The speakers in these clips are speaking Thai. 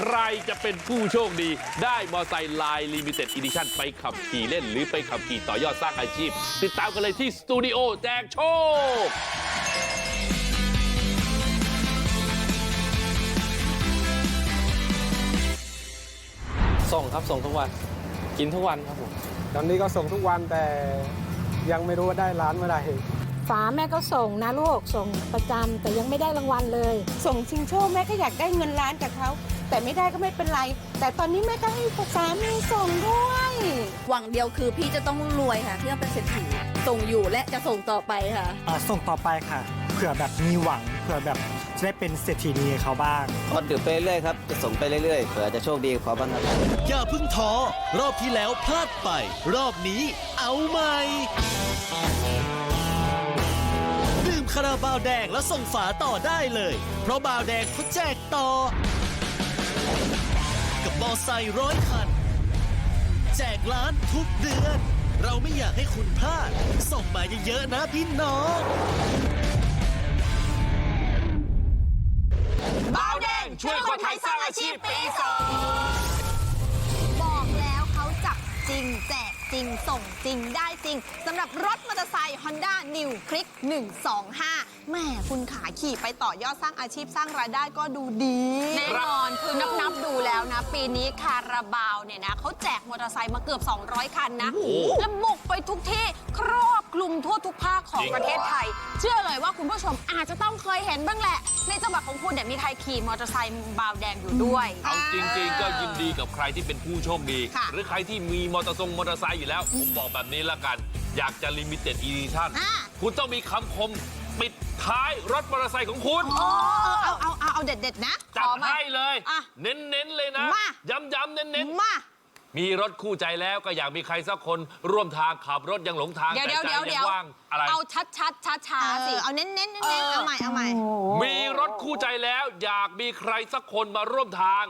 ใครจะเป็นผู้โชคดีได้มอไซค์ลายลิมิเต็ดอีดิชั่นไปขับขี่เล่นหรือไปขับขี่ต่อยอดสร้างอาชีพ ติดตามกันเลยที่สตูดิโอแจกโชคส่งครับส่งทุกวันกินทุกวันครับผมตอนนี้ก็ส่งทุกวันแต่ยังไม่รู้ว่าได้ร้านเมื่อไหร่ฝาแม่ก็ส่งนะลูกส่งประจำแต่ยังไม่ได้รางวัลเลย ส่งชิงโชคแม่ก็อยากได้เงินล้านจากเขา แต่ไม่ได้ก็ไม่เป็นไร แต่ตอนนี้แม่ก็ให้สามีส่งด้วย หวังเดียวคือพี่จะต้องรวยค่ะเพื่อเป็นเศรษฐีส่งอยู่และจะส่งต่อไปค่ะอ่าส่งต่อไปค่ะ เผื่อแบบมีหวัง เผื่อแบบจะได้เป็นเศรษฐีนีกับเขาบ้าง ก็ดื่มไปเรื่อยๆครับ จะส่งไปเรื่อยๆ เผื่อจะโชคดีกับเขาบ้างครับ อย่าเพึ่งท้อ รอบที่แล้วพลาดไป รอบนี้เอาใหม่ดื่มคาราบาวแดงแล้วส่งฝาต่อได้เลย เพราะบาวแดงเขาแจกต่อกับม อไซค์ร้อยคัน แจกล้านทุกเดือน เราไม่อยากให้คุณพลาด ส่งมาเยอะๆนะพี่น้องบ้าวแดงช่วยคนไทยสร้างอาชีพปีสองบอกแล้วเขาจับจริงแจกจริงส่งจริงได้จริงสำหรับรถมอเตอร์ไซค์ Honda New Click 125แหม่คุณขาขี่ไปต่อ ยอดสร้างอาชีพสร้างรายได้ก็ดูดี แน่นอนคือนับ นับๆดูแล้วนะ ปีนี้คาราบาวเนี่ยนะเขาแจกมอเตอร์ไซค์มาเกือบ 200 คันนะ และบุกไปทุกที่ครอบคลุมทั่วทุกภาคของประเทศไทย เชื่อเลยว่าคุณผู้ชมอาจจะต้องเคยเห็นบ้างแหละ ในจังหวัดของคุณเนี่ยมีใครขี่มอเตอร์ไซค์บาวแดงอยู่ด้วย เอาจริง ๆ ก็ยินดีกับใครที่เป็นผู้โชคดี ค่ะ หรือใครที่มีมอเตอร์ทรงมอเตอร์ไซค์อยู่แล้ว ผมบอกแบบนี้ละกัน อยากจะลิมิเต็ดอีดิชั่นอ่าคุณต้องมีคำคมปิดท้ายรถมอเตอร์ไซค์ของคุณโอ้เอาเอาเอา เอาเด็ด ๆ นะจัดขอมา ให้เลย อะเน้นๆเลยนะ มา ย้ำๆเน้นมา ๆ มีรถคู่ใจแล้วก็อยากมีใครสักคนร่วมทางขับรถยังหลงทางเดี๋ยวแต่เดี๋ยวใจเดี๋ยวเดี๋ยัยวงว่างอะไร เอาชัดชัดช้าช้าเอๆสิอเอาเน้นๆเน้นๆเออเอาใหม่เอาใหม่ มีรถคู่ใจแล้วอยากมีใครสักคนมาร่วมทาง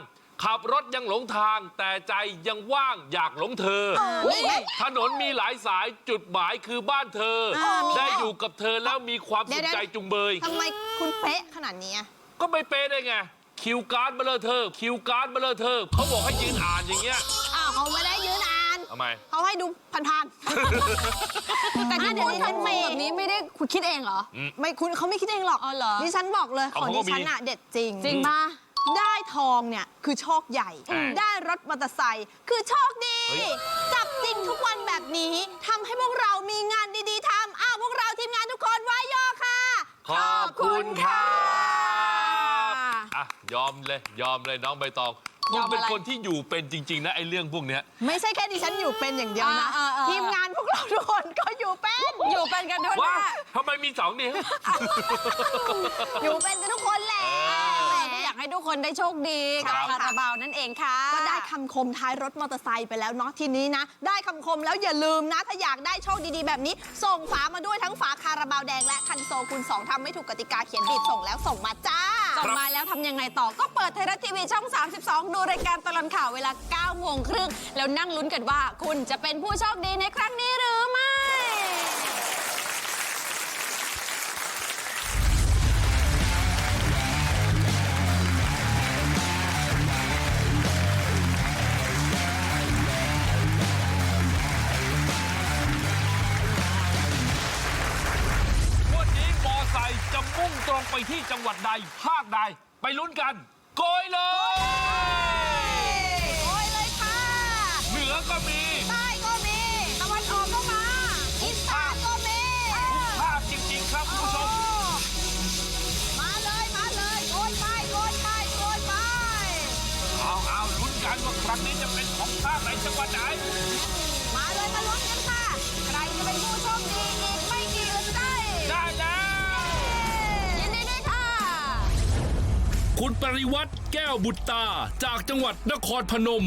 ขับรถยังหลงทาง แต่ใจยังว่างอยากหลงเธอนี่ไงถนนมีหลายสายจุดหมายคือบ้านเธอเออมีได้อยู่กับเธอแล้วมีความเดี๋สุยวขๆใจจุงเบย ทำไมคุณเป๊ะขนาดนี้อะ ก็ไม่เป๊ะได้ไง คิวการ์ดมาเลยเธอ คิวการ์ดมาเลยเธอ เขาบอกให้ยืนอ่านอย่างเงี้ยอ้าวเขาไม่ได้ยืนอ่านทำไม เขาให้ดูผ่านๆแต่ที่อะเดี๋ยวคุณดิฉันทำมีแบบนี้ไม่ได้คุณคิดเองเหรอไม่คุณเขาไม่คิดเองหรอกอ๋อเหรอดิฉันบอกเลยเอาของเขาก็ดิฉันมีอะเด็ดจริงจริงป่ะได้ทองเนี่ยคือโชคใหญ่ อืม ได้รถมอเตอร์ไซค์คือโชคดี เฮ้ย จับจริงทุกวันแบบนี้ทำให้พวกเรามีงานดีๆทำอ้าวพวกเราทีมงานทุกคนวายโยค่ะ ขอบคุณครับอะ ยอมเลยยอมเลยน้องใบตองยคุอณมอะไรเป็นคนที่อยู่เป็นจริง ๆ นะไอ้เรื่องพวกเนี้ย ไม่ใช่แค่ดิฉันอยู่เป็นอย่างเดียวนะ อ่าๆๆทีมงานพวกเราทุกคนก็อยู่เป็น อยู่เป็นกันด้วยว้านะทำไมมีสองนิ้ว อยู่เป็นกันทุกคน ทุกคนได้โชคดีกับใช่คาค่ะราบาวนั่นเองค่ะ ก็ได้คำคมท้ายรถมอเตอร์ไซค์ไปแล้วเนาะทีนี้นะ ได้คำคมแล้วอย่าลืมนะ ถ้าอยากได้โชคดีๆ แบบนี้ ส่งฝามาด้วยทั้งฝาคาราบาวแดงและคันโซคูณ2ทำไม่ถูกกติกาเขียนบีบส่งแล้วส่งมาจ้าส่งมาแล้วทำยังไงต่อก็เปิดไทยรัฐทีวีช่อง 32 ดูรายการตลอดข่าวเวลา9โมงครึ่งแล้วนั่งลุ้นกันว่าคุณจะเป็นผู้โชคดีในครั้งนี้หรือ ไปที่จังหวัดใดภาคใดไปลุ้นกันโกยเลยโอ้ยเลยค่ะ เหนือก็มีใต้ก็มีตะวันออกก็มาอีสานก็มีภาคจริงๆครับคุณผู้ชม มาเลยมาเลยโกยไปโกยไปโกยไปเอาเอาลุ้นกันว่าครั้งนี้จะเป็นของภาคไหนจังหวัดไหน คุณปริวัติแก้วบุตรตาจากจังหวัดนครพนม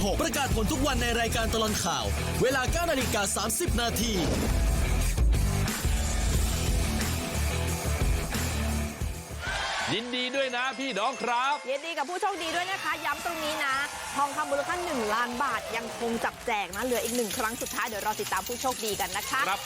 2566ประกาศผลทุกวันในรายการตลอดข่าว เวลา 9 นาฬิกา 30 นาทียินดีด้วยนะพี่น้องครับ ยินดีกับผู้โชคดีด้วยนะคะ ย้ำตรงนี้นะ ทองคำมูลค่า1ล้านบาทยังคงจับแจกนะ เหลืออีกหนึ่งครั้งสุดท้าย เดี๋ยวเราติดตามผู้โชคดีกันนะคะครับ